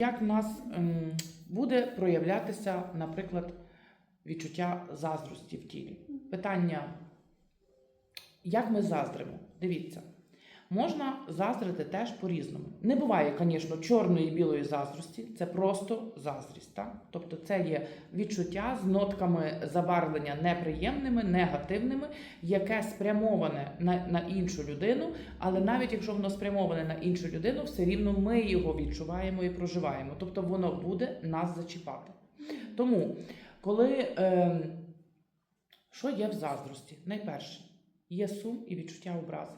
Як в нас ем, буде проявлятися, наприклад, відчуття заздрості в тілі? Питання, як ми заздримо? Дивіться, можна заздрити теж по-різному. Не буває, звісно, чорної і білої заздрості, це просто заздрість. Так? Тобто це є відчуття з нотками забарвлення неприємними, негативними, яке спрямоване на, на іншу людину, але навіть якщо воно спрямоване на іншу людину, все рівно ми його відчуваємо і проживаємо. Тобто воно буде нас зачіпати. Тому, коли е, що є в заздрості? Найперше, є сум і відчуття образи.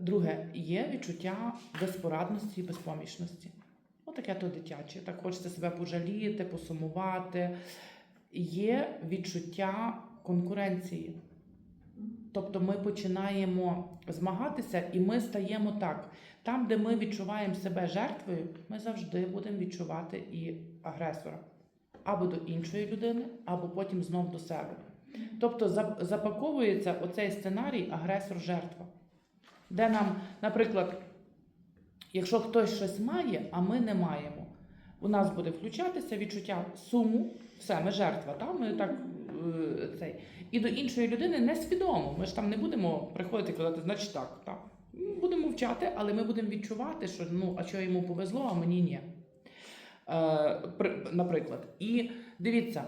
Друге, є відчуття безпорадності і безпомічності. Отаке то дитяче. Так хочеться себе пожаліти, посумувати. Є відчуття конкуренції. Тобто ми починаємо змагатися і ми стаємо так. Там, де ми відчуваємо себе жертвою, ми завжди будемо відчувати і агресора. Або до іншої людини, або потім знов до себе. Тобто запаковується оцей сценарій агресор-жертва. Де нам, наприклад, якщо хтось щось має, а ми не маємо, у нас буде включатися відчуття суму, все, ми жертва, та? ми так е, цей. І до іншої людини несвідомо. Ми ж там не будемо приходити і казати, значить так, так. Будемо вчати, але ми будемо відчувати, що ну, а що йому повезло, а мені ні. Е, наприклад. І дивіться,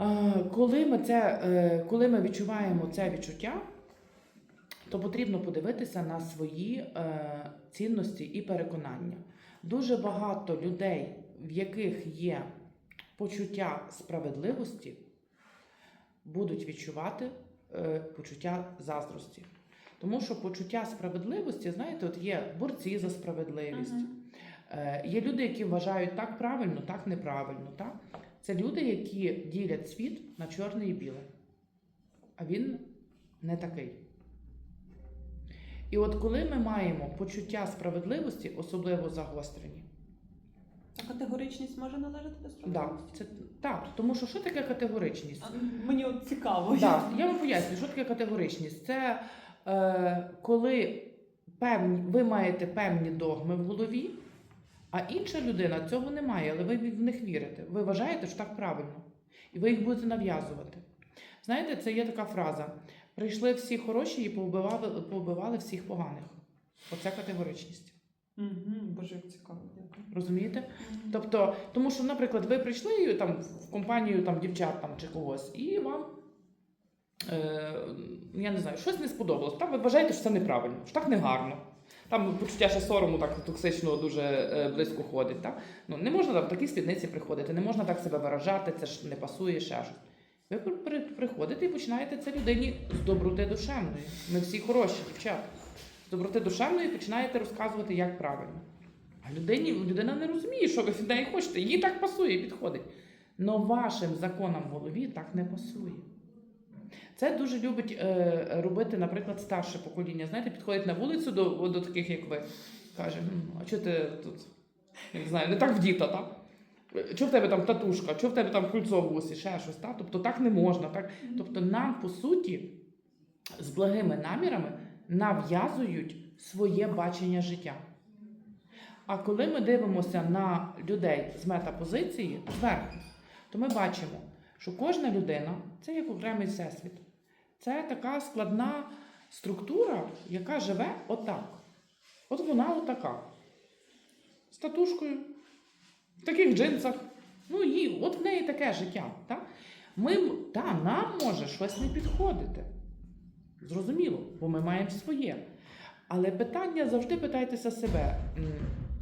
е, коли ми, це, коли ми відчуваємо це відчуття, то потрібно подивитися на свої е, цінності і переконання. Дуже багато людей, в яких є почуття справедливості, будуть відчувати е, почуття заздрості. Тому що почуття справедливості, знаєте, от є борці за справедливість. Е, Є люди, які вважають так правильно, так неправильно. Так? Це люди, які ділять світ на чорне і біле. А він не такий. І от коли ми маємо почуття справедливості, особливо загострені, А категоричність може належати до да, справедливості? це так, тому що що таке категоричність? А, Мені от цікаво. Да, я вам поясню, що таке категоричність. Це е, коли певні, ви маєте певні догми в голові, а інша людина цього не має, але ви в них вірите. Ви вважаєте, що так правильно. І ви їх будете нав'язувати. Знаєте, це є така фраза: прийшли всі хороші і повбивали, повбивали всіх поганих. Оце категоричність. Угу, Боже, як цікаво, дякую. Розумієте? Тобто, тому що, наприклад, ви прийшли там в компанію там дівчат там чи когось, і вам. Е, я не знаю, щось не сподобалось. Там ви вважаєте, що це неправильно, що так не гарно. Там почуття ще сорому так токсично дуже е, близько ходить. Так? Ну, не можна там в такій спідниці приходити, не можна так себе виражати, це ж не пасує ще щось. Ви при- при- приходите і починаєте це людині з доброти душевної. Ми всі хороші, дівчата. З доброти душевної починаєте розказувати, як правильно. А людині, людина не розуміє, що ви від неї хочете. Їй так пасує, підходить. Но вашим законам в голові так не пасує. Це дуже любить е, робити, наприклад, старше покоління. Знаєте, підходить на вулицю до, до таких, як ви. Каже, а чого ти тут? Я не знаю, не так вдіта, так? Чого в тебе там татушка, чого в тебе там кульцо в усі, ще щось, так? Тобто так не можна. Так? Тобто нам, по суті, з благими намірами нав'язують своє бачення життя. А коли ми дивимося на людей з метапозиції зверху, то ми бачимо, що кожна людина це як окремий всесвіт. Це така складна структура, яка живе отак. От вона отака. З татушкою, в таких джинсах. Ну, і от в неї таке життя. Так? Ми, та, нам може щось не підходити. Зрозуміло, бо ми маємо своє. Але питання завжди питайтеся себе.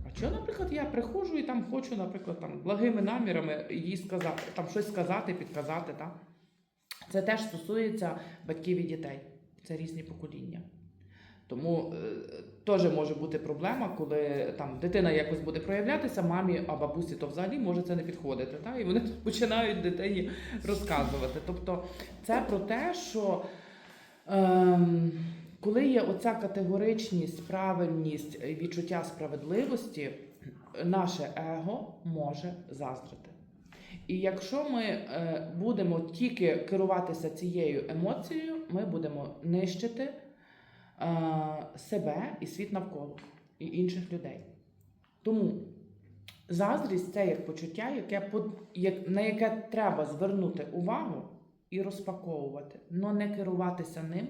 А чого, наприклад, я приходжу і там хочу, наприклад, там благими намірами їй сказати, там щось сказати, підказати. Так? Це теж стосується батьків і дітей. Це різні покоління. Тому е, теж може бути проблема, коли там дитина якось буде проявлятися, мамі, а бабусі то взагалі може це не підходити. Та? І вони починають дитині розказувати. Тобто це про те, що ем, коли є оця категоричність, правильність, відчуття справедливості, наше его може заздрити. І якщо ми е, будемо тільки керуватися цією емоцією, ми будемо нищити себе і світ навколо і інших людей. Тому Заздрість це як почуття, яке, на яке треба звернути увагу і розпаковувати, але не керуватися ним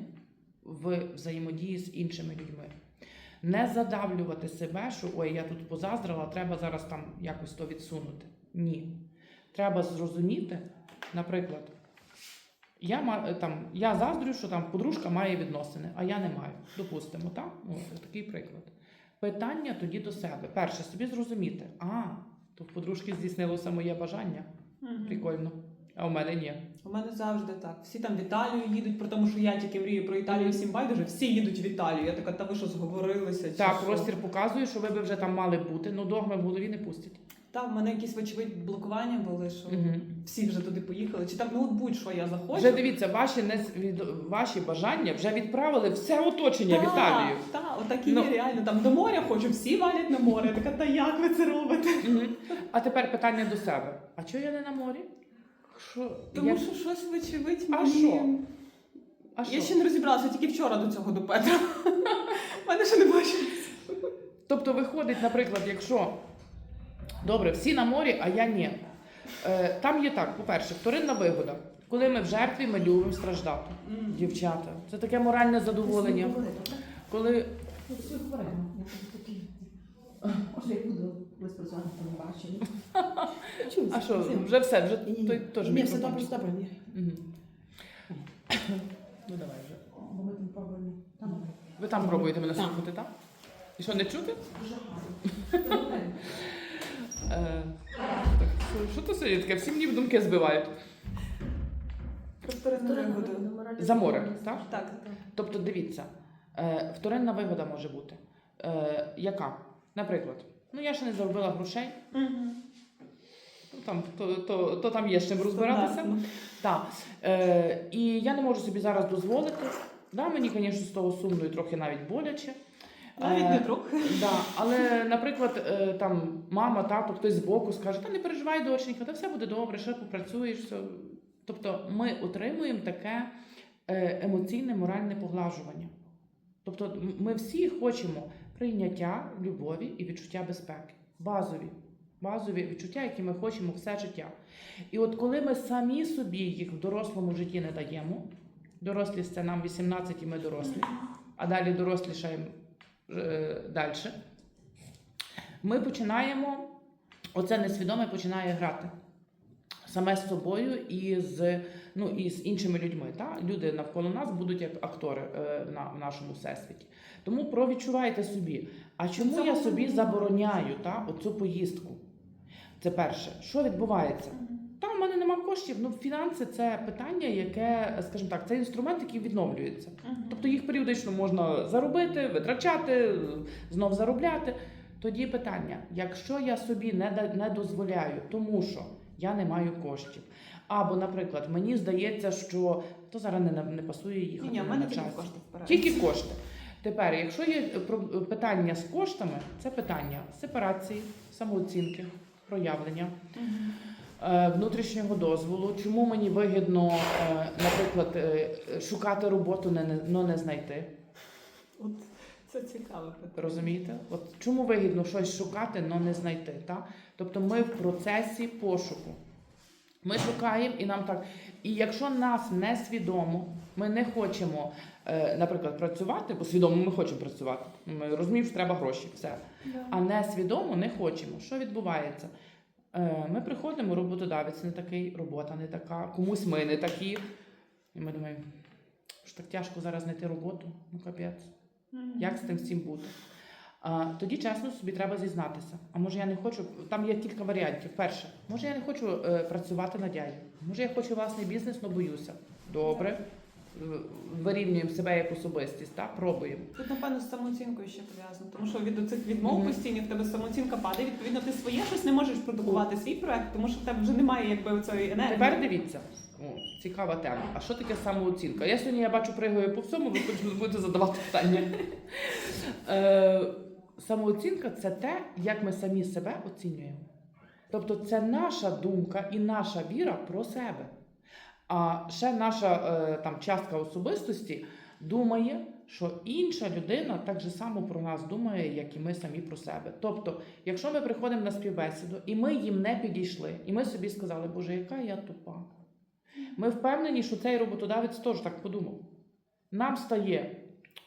в взаємодії з іншими людьми. Не задавлювати себе, що ой, я тут позаздрила, треба зараз там якось то відсунути. Ні. Треба зрозуміти, наприклад, я, ма- там, я заздрю, що там подружка має відносини, а я не маю. Допустимо, так? Ну, такий приклад. Питання тоді до себе. Перше, собі зрозуміти, а, то в подружки здійснилося моє бажання. Мгм. Прикольно. А у мене ні. У мене завжди так. Всі там в Італію їдуть, про тому що я тільки мрію про Італію, всім байдуже, всі їдуть в Італію. Я така, та ви що зговорилися? чи Так, що?» простір показує, що ви би вже там мали бути, але догми в голові не пустять. Та в мене якісь вочевидь блокування були, що Угу. всі вже туди поїхали. Чи там ну от будь-що я захочу. Вже дивіться, ваші, не, ваші бажання вже відправили все оточення в Італію. Так, отак і Ну. реально. Там до моря хочу, всі валять на море. Така, та як ви це робите? Мгм. А тепер питання до себе. А чого я не на морі? Що? Тому як- що щось вочевидь А що? А що? Я ще не розібралася, тільки вчора до цього до Петра. Мене ще не бачили. Тобто виходить, наприклад, якщо добре, всі на морі, а я ні. Е, там є так, по-перше, вторинна вигода. Коли ми в жертві, ми любимо страждати. Дівчата, це таке моральне задоволення. Коли Може, я буду безпрацювати по а що, вже все, вже той теж Ні, все добре, все добре. ні. Ну давай вже. Бо ми там пробуємо. Там Ви там пробуєте мене слухати, так? І що, не чути? дуже гарно. Е, так, що- що то сьогодні таке? Всі мені думки збивають. Про вторинну вигоду. За морем, так? Так, так. Тобто, дивіться, е, вторинна вигода може бути. Е, яка? Наприклад, ну я ще не заробила грошей, ну, там, то, то, то там є з чим розбиратися. Стандартно. Так. Е, і я не можу собі зараз дозволити. Да, мені, звісно, з того сумно і трохи навіть боляче. Навіть Е, не трохи. Да, але, наприклад, е, там мама, тато, хтось збоку скаже, та не переживай, доченька, та все буде добре, ще попрацюєш. Все. Тобто ми отримуємо таке е, емоційне, моральне поглажування. Тобто ми всі хочемо прийняття, любові і відчуття безпеки. Базові. Базові відчуття, які ми хочемо все життя. І от коли ми самі собі їх в дорослому житті не даємо, дорослі це нам 18 і ми дорослі, а далі дорослішаємо е, далі, ми починаємо, оце несвідоме починає грати саме з собою і з, ну, і з іншими людьми. Та? Люди навколо нас будуть як актори е, на, в нашому всесвіті. Тому провідчувайте собі, а чому Це я собі забороняю та, оцю поїздку? Це перше. Що відбувається? В мене нема коштів. Ну, фінанси це питання, яке, скажімо так, це інструмент, який відновлюється. Мгм. Тобто їх періодично можна заробити, витрачати, знов заробляти. Тоді питання: якщо я собі не, не дозволяю, тому що я не маю коштів. Або, наприклад, мені здається, що то зараз не, не пасує їхати Ні, ні, в мене тільки кошти вперед. Тільки кошти. Тепер, якщо є питання з коштами, це питання сепарації, самооцінки, проявлення Мгм. Е, внутрішнього дозволу. Чому мені вигідно, е, наприклад, е, шукати роботу, не, не, но не знайти? От це цікаве питання. Розумієте? От чому вигідно щось шукати, но не знайти? Та? Тобто ми в процесі пошуку. Ми шукаємо і нам так. І якщо нас несвідомо, ми не хочемо, наприклад, працювати, бо свідомо ми хочемо працювати. Ми розуміємо, що треба гроші, все. Да. А несвідомо не хочемо. Що відбувається? Е, Ми приходимо, роботодавець не такий, робота не така, комусь ми не такі. І ми думаємо, що так тяжко зараз знайти роботу, ну капець. Як з тим всім бути? А, тоді чесно собі треба зізнатися. А може я не хочу. Там є кілька варіантів. Перше, може я не хочу е, працювати на дядю. Може я хочу власний бізнес, але боюся. Добре. Вирівнюємо себе як особистість, так? пробуємо. Тут, напевно, з самооцінкою ще пов'язано, тому що від цих відмов Мгм. постійних в тебе самооцінка падає. Відповідно, ти своє щось не можеш продукувати свій проект, тому що в тебе вже немає якби цієї енергії. Тепер дивіться, О, цікава тема. А що таке самооцінка? Я сьогодні я бачу пригаю по всьому, ви хоч будете задавати питання. Е, самооцінка це те, як ми самі себе оцінюємо. Тобто це наша думка і наша віра про себе. А ще наша е, там частка особистості думає, що інша людина так же само про нас думає, як і ми самі про себе. Тобто, якщо ми приходимо на співбесіду і ми їм не підійшли, і ми собі сказали, Боже, яка я тупа. Ми впевнені, що цей роботодавець теж так подумав. Нам стає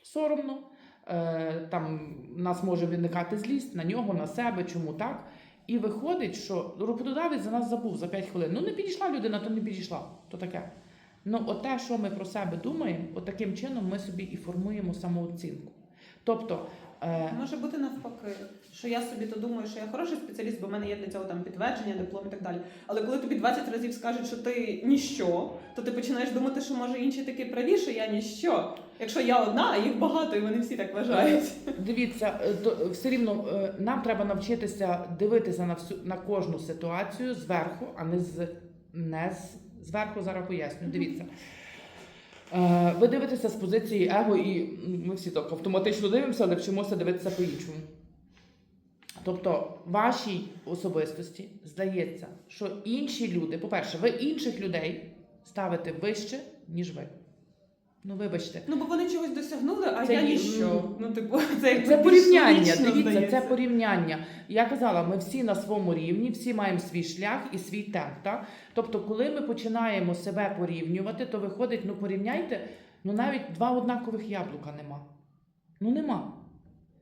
соромно, е, там нас може виникати злість на нього, на себе, чому так. І виходить, що роботодавець за нас забув за 5 хвилин. Ну не підійшла людина, то не підійшла. То таке. Ну, оте, що ми про себе думаємо, от таким чином ми собі і формуємо самооцінку. Тобто, е, Може бути навпаки, що я собі то думаю, що я хороший спеціаліст, бо в мене є для цього там підтвердження, диплом і так далі. Але коли тобі 20 разів скажуть, що ти ніщо, то ти починаєш думати, що може інші такі праві, що я ніщо. Якщо я одна, а їх багато, і вони всі так вважають. Дивіться, е, то все рівно е, нам треба навчитися дивитися на всю на кожну ситуацію зверху, а не з не з зверху. Зараз поясню. Дивіться. Е, Ви дивитеся з позиції его, і ми всі так автоматично дивимося, але вчимося дивитися по-іншому. Тобто, вашій особистості здається, що інші люди, по-перше, ви інших людей ставите вище, ніж ви. Ну, вибачте. Ну бо вони чогось досягнули, а Це я ні- ніщо. Ну, типу, це якби Це порівняння. Дивіться, здається. це порівняння. Я казала, ми всі на своєму рівні, всі маємо свій шлях і свій темп. Так? Тобто, коли ми починаємо себе порівнювати, то виходить, ну порівняйте, ну навіть два однакових яблука нема. Ну нема.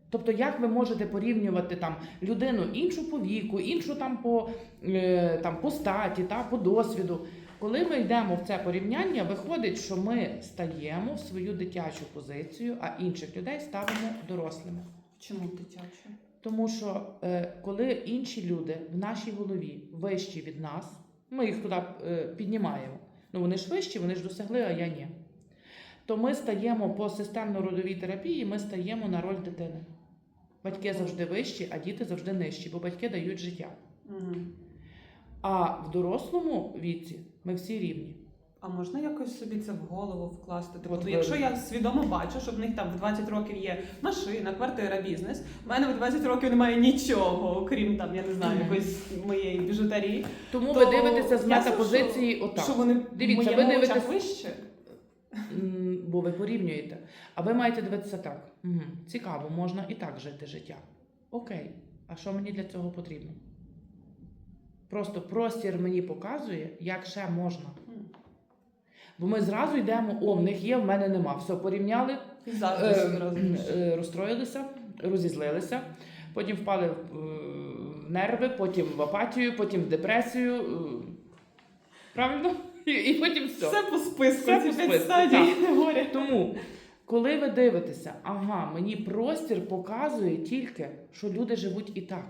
Тобто, як ви можете порівнювати там людину іншу по віку, іншу там по, е, там, по статі, та, по досвіду. Коли ми йдемо в це порівняння, виходить, що ми стаємо в свою дитячу позицію, а інших людей ставимо дорослими. Чому дитяче? Тому що е, коли інші люди в нашій голові вищі від нас, ми їх туди е, піднімаємо. Ну вони ж вищі, вони ж досягли, а я ні. То ми стаємо по системно-родовій терапії, ми стаємо на роль дитини. Батьки завжди вищі, а діти завжди нижчі, бо батьки дають життя. Угу. А в дорослому віці ми всі рівні. А можна якось собі це в голову вкласти? Типу, От ну, ви- якщо я свідомо бачу, що в них там в 20 років є машина, квартира, бізнес, в мене в 20 років немає нічого, окрім там, я не знаю, Мгм. якоїсь моєї біжутерії. Тому то ви дивитеся з ясно, метапозиції отак. що вони Дивіться, в ви моєму очах дивитесь- вище. М, Бо ви порівнюєте. А ви маєте дивитися так. Угу. Цікаво, можна і так жити життя. Окей. А що мені для цього потрібно? Просто простір мені показує, як ще можна. Бо ми зразу йдемо, о, в них є, в мене нема. Все, порівняли, е, е, розстроїлися, розізлилися, потім впали в е, нерви, потім в апатію, потім в депресію. е, Правильно? І, і потім все. Все по списку, Все по списку, стадій горя. Тому, коли ви дивитеся, ага, мені простір показує тільки, що люди живуть і так.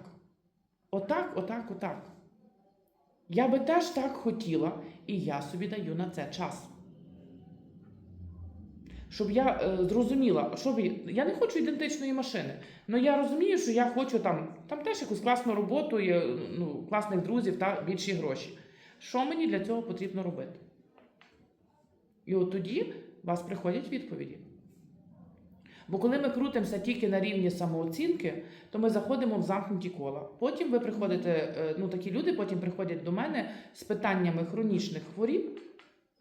Отак, отак, отак. Я би теж так хотіла, і я собі даю на це час. Щоб я е, зрозуміла, що ви. Я не хочу ідентичної машини. але я розумію, що я хочу там, там теж якусь класну роботу, є, ну, класних друзів та більші гроші. Що мені для цього потрібно робити? І от тоді у вас приходять відповіді. Бо коли ми крутимося тільки на рівні самооцінки, то ми заходимо в замкнуті кола. Потім ви приходите, е, ну такі люди потім приходять до мене з питаннями хронічних хворіб,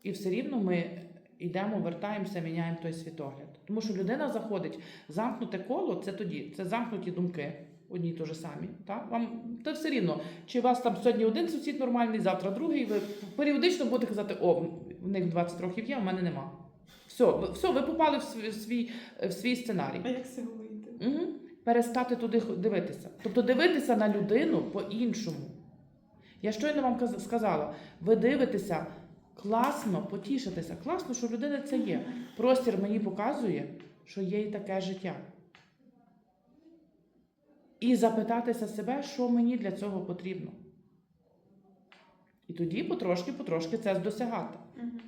і все рівно ми йдемо, вертаємося, міняємо той світогляд. Тому що людина заходить замкнуте коло, це тоді, це замкнуті думки. Одні й то ж самі. Та? Вам та все рівно, чи у вас там сьогодні один сусід нормальний, завтра другий, ви періодично будете казати, о, в них 20 років є, а в мене нема. Все, ви- все, ви попали в свій, в свій, в свій сценарій. А як з цього вийти? Угу. Перестати туди дивитися. Тобто дивитися на людину по-іншому. Я щойно вам каз- сказала, ви дивитеся класно, потішитися. Класно, що в людини це є. Простір мені показує, що є і таке життя. І запитатися себе, що мені для цього потрібно. І тоді потрошки-потрошки це досягати. Мгм.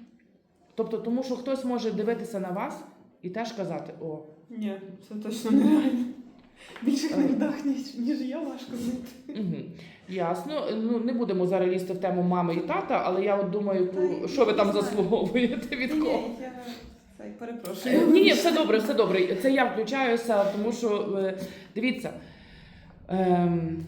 Тобто, тому що хтось може дивитися на вас і теж казати: о, Ні, це точно нереально. Більших Е. невдах, ніж, ніж я важко знайти. Угу. Ясно. Ну не будемо зараз лізти в тему мами і тата, але я от думаю, Та що ви там знаю. заслуговуєте від кого. Ні, я це, перепрошую. Ні, ні, все добре, все добре. Це я включаюся, тому що е, дивіться. Ем,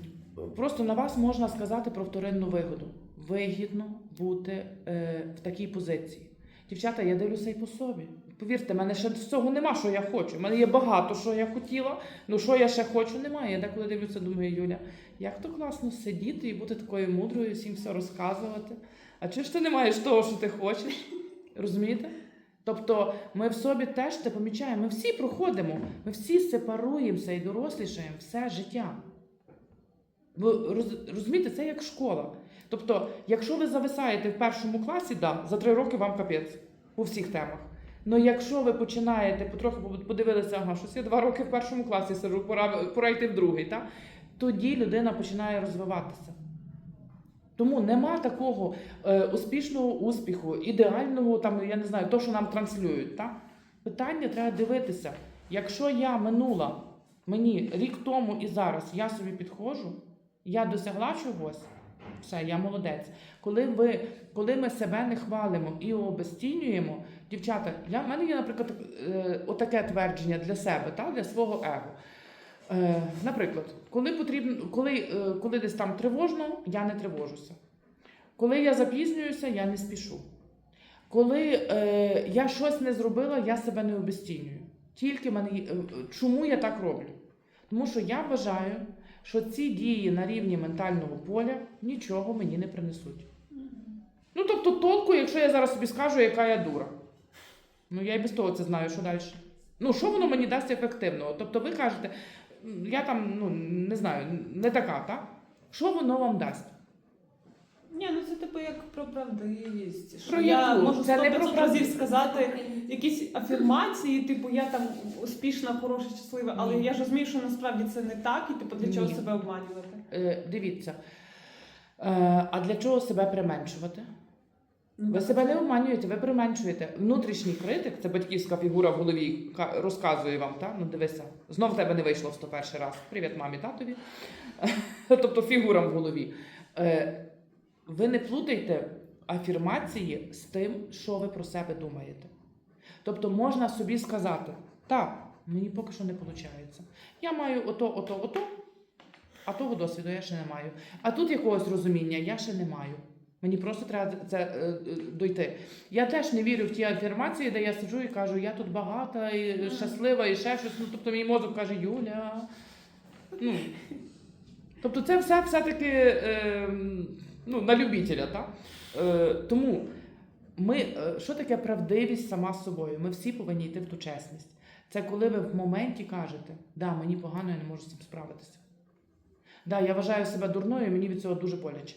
просто на вас можна сказати про вторинну вигоду. Вигідно бути е, в такій позиції. Дівчата, я дивлюся і по собі. Повірте, мене ще всього нема, що я хочу. У мене є багато, що я хотіла. Ну що я ще хочу, немає. Я деколи дивлюся, думаю, Юля, як то класно сидіти і бути такою мудрою, всім все розказувати. А чи ж ти не маєш того, що ти хочеш? Розумієте? Тобто ми в собі теж це помічаємо. Ми всі проходимо, ми всі сепаруємося і дорослішаємо все життя. Ви розумієте, це як школа. Тобто, якщо ви зависаєте в першому класі, да, за три роки вам капець у всіх темах. Ну якщо ви починаєте потрохи подивилися, ага, щось я два роки в першому класі сиджу, пора, пора йти в другий, так? тоді людина починає розвиватися. Тому нема такого е, успішного успіху, ідеального, там, я не знаю, то, що нам транслюють. Так? Питання треба дивитися. Якщо я минула, мені рік тому і зараз я собі підходжу, я досягла чогось, все, я молодець. Коли, ви, коли ми себе не хвалимо і обезцінюємо, дівчата, я, в мене є, наприклад, е, отаке твердження для себе, та, для свого его. Е, наприклад, коли потрібно, коли, е, коли десь там тривожно, я не тривожуся. Коли я запізнююся, я не спішу. Коли е, я щось не зробила, я себе не обезцінюю. Тільки мене, чому я так роблю? Тому що я вважаю, що ці дії на рівні ментального поля нічого мені не принесуть. Ну, тобто, толку, якщо я зараз собі скажу, яка я дура. Ну, я і без того це знаю, що далі. Ну, що воно мені дасть ефективного? Тобто, ви кажете, я там, ну, не знаю, не така, так? Що воно вам дасть? Типу як про правдивість. Що Про я можу Це не 100 про разів сказати якісь афірмації, типу я там успішна, хороша, щаслива, але Ні. я ж розумію, що насправді це не так, і типу для чого Ні. себе обманювати. Е, дивіться. Е, а для чого себе применшувати? Ну, Ви себе не обманюєте, ви применшуєте. Внутрішній критик, це батьківська фігура в голові, ка- розказує вам, так? Ну дивися, знов в тебе не вийшло в 101 раз. Привіт, мамі, татові. тобто фігура в голові. Ви не плутайте афірмації з тим, що ви про себе думаєте. Тобто можна собі сказати, так, мені поки що не виходить. Я маю ото, ото, ото, а того досвіду я ще не маю. А тут якогось розуміння я ще не маю. Мені просто треба це е, е, дойти. Я теж не вірю в ті афірмації, де я сиджу і кажу, я тут багата і щаслива, і ще щось. Ну, тобто мій мозок каже, Юля. Ну, тобто це все все-таки е, ну, на любителя. Так? Е, тому ми, е, що таке правдивість сама з собою? Ми всі повинні йти в ту чесність. Це коли ви в моменті кажете, да, мені погано, я не можу з цим справитися. Да, я вважаю себе дурною, і мені від цього дуже боляче.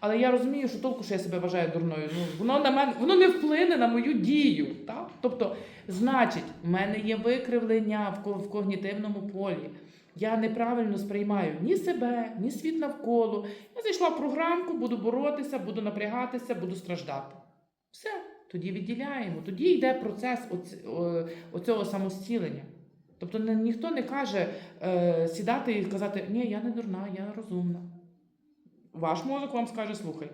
Але я розумію, що толку, що я себе вважаю дурною. Ну, воно на мене воно не вплине на мою дію. Так? Тобто, значить, в мене є викривлення в, когнітивному полі. Я неправильно сприймаю ні себе, ні світ навколо. Я зайшла в програмку, буду боротися, буду напрягатися, буду страждати. Все, тоді відділяємо. Тоді йде процес оцього самостілення. Тобто ніхто не каже е, сідати і казати, ні, я не дурна, я розумна. Ваш мозок вам скаже, слухай,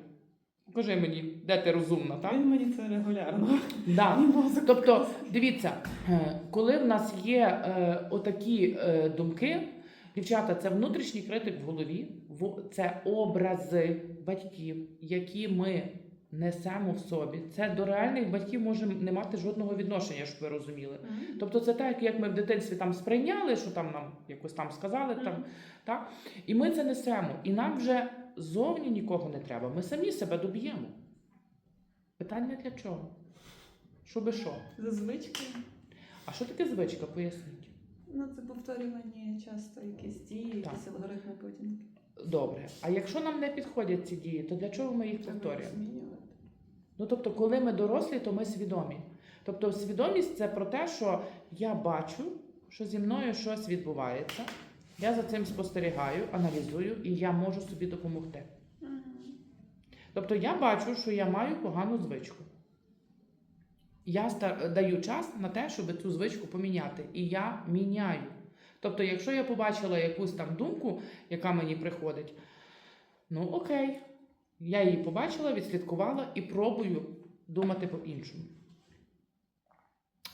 покажи мені, де ти розумна, так? Він мені це регулярно. Да. Тобто, дивіться, е, коли в нас є е, отакі е, думки, дівчата, це внутрішній критик в голові, це образи батьків, які ми несемо в собі. Це до реальних батьків може не мати жодного відношення, щоб ви розуміли. Тобто це так, як ми в дитинстві там сприйняли, що там нам якось там сказали, там, так? і ми це несемо. І нам вже зовні нікого не треба. Ми самі себе доб'ємо. Питання для чого? Щоби що? За звичкою. А що таке звичка? Поясніть. Ну, це повторювання часто якісь дії, якісь алгоритми поведінки. Добре. А якщо нам не підходять ці дії, то для чого ми їх Треба повторюємо? змінювати. Ну тобто, коли ми дорослі, то ми свідомі. Тобто, свідомість це про те, що я бачу, що зі мною щось відбувається. Я за цим спостерігаю, аналізую, і я можу собі допомогти. Тобто я бачу, що я маю погану звичку. Я даю час на те, щоб цю звичку поміняти. І я міняю. Тобто, якщо я побачила якусь там думку, яка мені приходить, ну окей, я її побачила, відслідкувала і пробую думати по-іншому.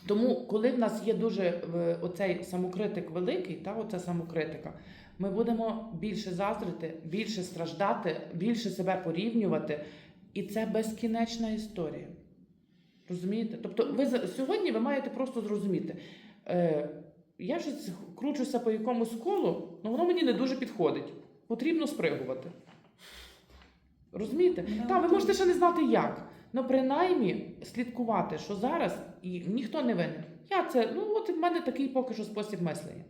Тому, коли в нас є дуже оцей самокритик великий, та оця самокритика, ми будемо більше заздрити, більше страждати, більше себе порівнювати, і це безкінечна історія. Розумієте? Тобто, ви сьогодні ви маєте просто зрозуміти. Е, я щось кручуся по якомусь колу, але воно мені не дуже підходить. Потрібно спригувати. Розумієте? Ну, Так, ви можете ще не знати як. Ну, принаймні, слідкувати, що зараз і ніхто не винен. Я це, ну от в мене такий поки що спосіб мислення.